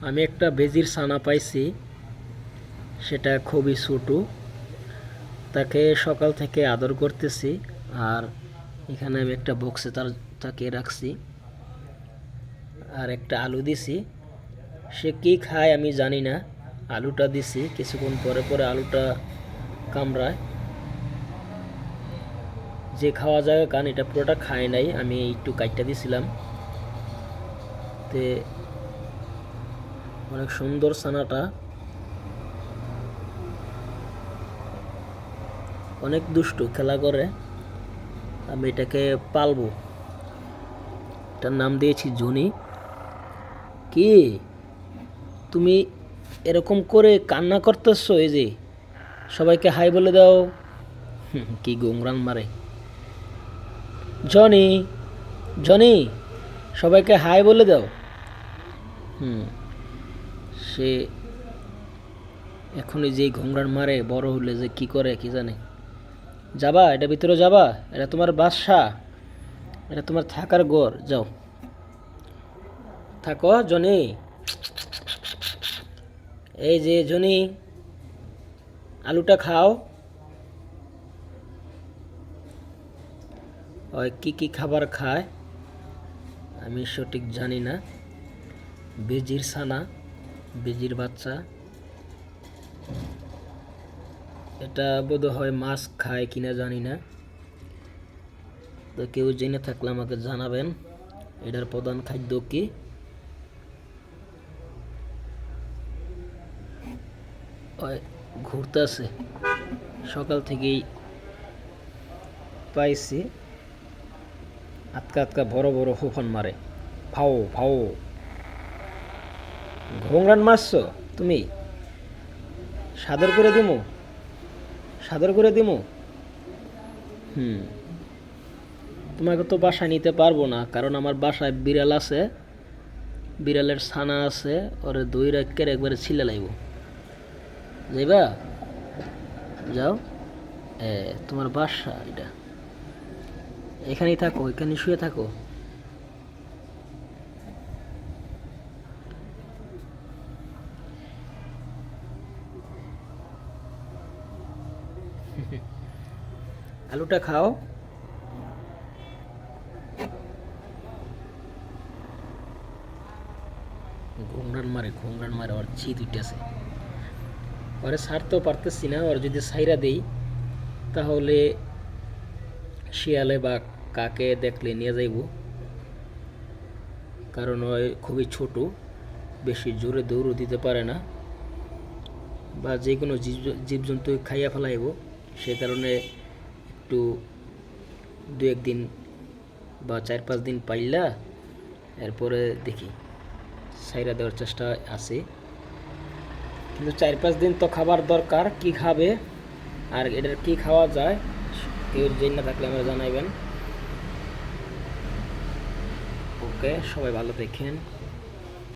আমি একটা বেজির ছানা পাইছি, সেটা খুবই ছোটো। তাকে সকাল থেকে আদর করতেছি, আর এখানে আমি একটা বক্সে তার তাকে রাখছি, আর একটা আলু দিছি। সে কি খায় আমি জানি না, আলুটা দিছি, কিছুক্ষণ পরে পরে আলুটা কামড়ায়। যে খাওয়া যায় কারণ এটা পুরোটা খায় নাই, আমি একটু কাইটটা দিছিলাম। তে অনেক সুন্দর ছানাটা। অনেক দুষ্টু, খেলা করে। আমি এটাকে পালবো। এটার নাম দিয়েছি জুনি। কি? তুমি এরকম করে কান্না করতেছো এই যে? সবাইকে হাই বলে দাও। কি গোংরান মারে। জনি জনি, সবাইকে হাই বলে দাও। হুম। সে এখনই যে ঘোংরান মারে বড় হলে যে কি করে, কি জানে। যাবা, এটা ভিতরে যাবা, এটা তোমার বাসা, এটা তোমার থাকার ঘর, যাও। থাকো, জনি। এই যে, জনি, আলুটা খাও। ওই কি কি খাবার খায়? আমি সঠিক জানি না। বেজির ছানা। বেজির বাচ্চা। এটা বোধ হয় মাছ খায় কিনা জানি না। তো কেউ জেনে থাকলে আমাকে জানাবেন, এটার প্রধান খাদ্য কি? ওই ঘুরতেছে সকাল থেকেই পাইছি। আটকা আটকা বড় বড় হোফান মারে। ফাও ফাও ঘোংরান মারছো? তুমি? সাদর করে দিমু? সাদর করে দিমু? হুম। তোমাকে তো বাসায় নিতে পারব না, কারণ আমার বাসায় বিড়াল আছে, বিড়ালের ছানা আছে, ওরে দই রাখের একবারে ছিলে লাইব। যাইবা? যাও। এ, তোমার বাসা এটা। এখানেই থাকো এখানে শুয়ে থাকো। আলুটা খাও। ঘুমরান মারে ঘুমরান মারে, ওর চিত উঠেছে। ওরে ছাড়তেও পারতেছি না, ওর যদি সাইরা দেই, তাহলে শিয়ালে বা কাকে দেখলে নিয়ে যাইব। কারণ ওই খুবই ছোট, বেশি জোরে দৌড়ও দিতে পারে না। বা যে কোনো জীব জীবজন্তু খাইয়া ফেলাইব, সে কারণে একটু দু একদিন বা চার পাঁচ দিন পাইলা, এরপরে দেখি। সাইরা দেওয়ার চেষ্টা আছে। কিন্তু চার পাঁচ দিন তো খাবার দরকার, কি খাবে আর এটার কি খাওয়া যায়, কেউ জেনে না থাকলে আমরা জানাইবেন। ওকে, সবাই ভালো দেখেন